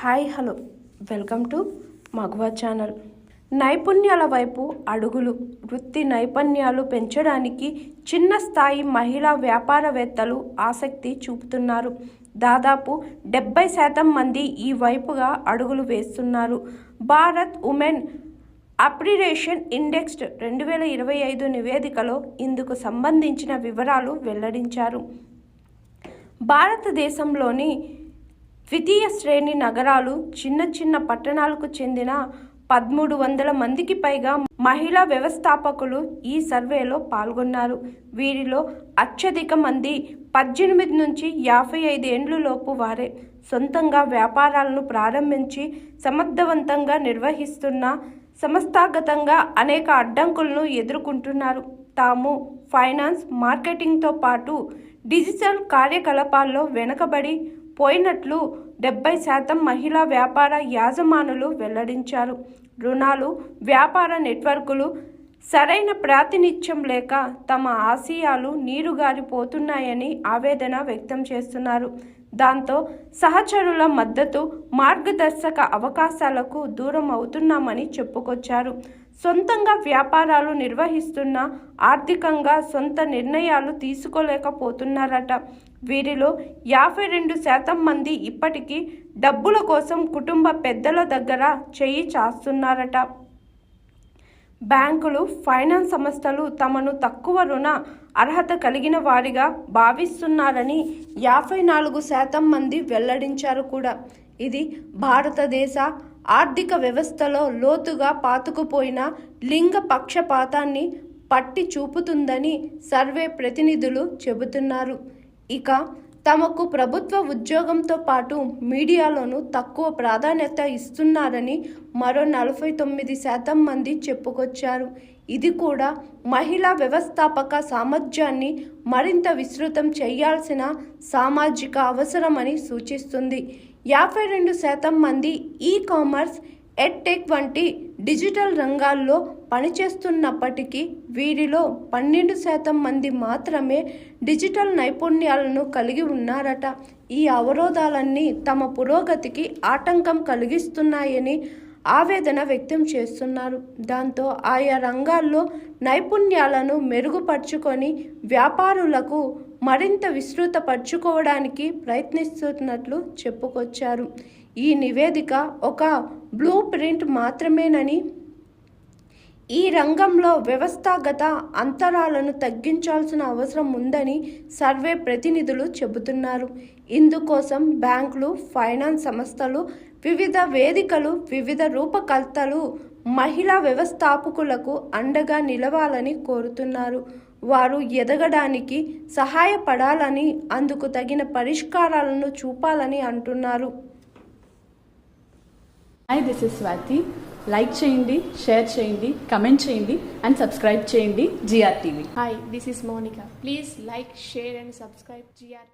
Hi hello. Welcome to మగవా channel. నైపుణ్యాల వైపు అడుగులు. వృత్తి నైపుణ్యాలు పెంచడానికి చిన్న స్థాయి మహిళా వ్యాపారవేత్తలు ఆసక్తి చూపుతున్నారు. దాదాపు డెబ్బై శాతం మంది ఈ వైపుగా అడుగులు వేస్తున్నారు. భారత్ ఉమెన్ అప్రిడేషన్ ఇండెక్స్ రెండు వేల ఇరవై ఐదు నివేదికలో ఇందుకు సంబంధించిన వివరాలు వెల్లడించారు. భారతదేశంలోని ద్వితీయ శ్రేణి నగరాలు చిన్న చిన్న పట్టణాలకు చెందిన పదమూడు వందల మందికి పైగా మహిళా వ్యవస్థాపకులు ఈ సర్వేలో పాల్గొన్నారు. వీరిలో అత్యధిక మంది పద్దెనిమిది నుంచి యాభై ఐదు ఏండ్లలోపు వారే. సొంతంగా వ్యాపారాలను ప్రారంభించి సమర్థవంతంగా నిర్వహిస్తున్న సంస్థాగతంగా అనేక అడ్డంకులను ఎదుర్కొంటున్నారు. తాము ఫైనాన్స్ మార్కెటింగ్తో పాటు డిజిటల్ కార్యకలాపాల్లో వెనుకబడి పోయినట్లు డెబ్బై శాతం మహిళా వ్యాపార యాజమానులు వెల్లడించారు. రుణాలు వ్యాపార నెట్వర్కులు సరైన ప్రాతినిధ్యం లేక తమ ఆశయాలు నీరుగారిపోతున్నాయని ఆవేదన వ్యక్తం చేస్తున్నారు. దాంతో సహచరుల మద్దతు మార్గదర్శక అవకాశాలకు దూరం అవుతున్నామని చెప్పుకొచ్చారు. సొంతంగా వ్యాపారాలు నిర్వహిస్తున్న ఆర్థికంగా సొంత నిర్ణయాలు తీసుకోలేకపోతున్నారట. వీరిలో యాభై రెండు శాతం మంది ఇప్పటికీ డబ్బుల కోసం కుటుంబ పెద్దల దగ్గర చెయ్యి చాస్తున్నారట. బ్యాంకులు ఫైనాన్స్ సంస్థలు తమను తక్కువ రుణ అర్హత కలిగిన వారిగా భావిస్తున్నారని యాభై నాలుగు శాతం మంది వెల్లడించారు కూడా. ఇది భారతదేశ ఆర్థిక వ్యవస్థలో లోతుగా పాతుకుపోయిన లింగ పక్షపాతాన్ని పట్టి చూపుతుందని సర్వే ప్రతినిధులు చెబుతున్నారు. ఇక తమకు ప్రభుత్వ ఉద్యోగంతో పాటు మీడియాలోనూ తక్కువ ప్రాధాన్యత ఇస్తున్నారని మరో నలభై తొమ్మిది శాతం మంది చెప్పుకొచ్చారు. ఇది కూడా మహిళా వ్యవస్థాపక సామర్థ్యాన్ని మరింత విస్తృతం చేయాల్సిన సామాజిక అవసరమని సూచిస్తుంది. యాభై రెండు శాతం మంది ఈ కామర్స్ ఎడ్టెక్ వంటి డిజిటల్ రంగాల్లో పనిచేస్తున్నప్పటికీ వీరిలో పన్నెండు శాతం మంది మాత్రమే డిజిటల్ నైపుణ్యాలను కలిగి ఉన్నారట. ఈ అవరోధాలన్నీ తమ పురోగతికి ఆటంకం కలిగిస్తున్నాయని ఆవేదన వ్యక్తం చేస్తున్నారు. దాంతో ఆయా రంగాల్లో నైపుణ్యాలను మెరుగుపరుచుకొని వ్యాపారులకు మరింత విస్తృతపరచుకోవడానికి ప్రయత్నిస్తున్నట్లు చెప్పుకొచ్చారు. ఈ నివేదిక ఒక బ్లూ ప్రింట్ మాత్రమేనని ఈ రంగంలో వ్యవస్థాగత అంతరాలను తగ్గించాల్సిన అవసరం ఉందని సర్వే ప్రతినిధులు చెబుతున్నారు. ఇందుకోసం బ్యాంకులు ఫైనాన్స్ సంస్థలు వివిధ వేదికలు వివిధ రూపకల్తలు మహిళా వ్యవస్థాపకులకు అండగా నిలవాలని కోరుతున్నారు. వారు ఎదగడానికి సహాయపడాలని అందుకు తగిన పరిష్కారాలను చూపాలని అంటున్నారు. Hi this is Swathi like చేయండి షేర్ చేయండి కమెంట్ చేయండి అండ్ సబ్స్క్రైబ్ చేయండి G R Hi, this is Monica. Please like, share, and subscribe GR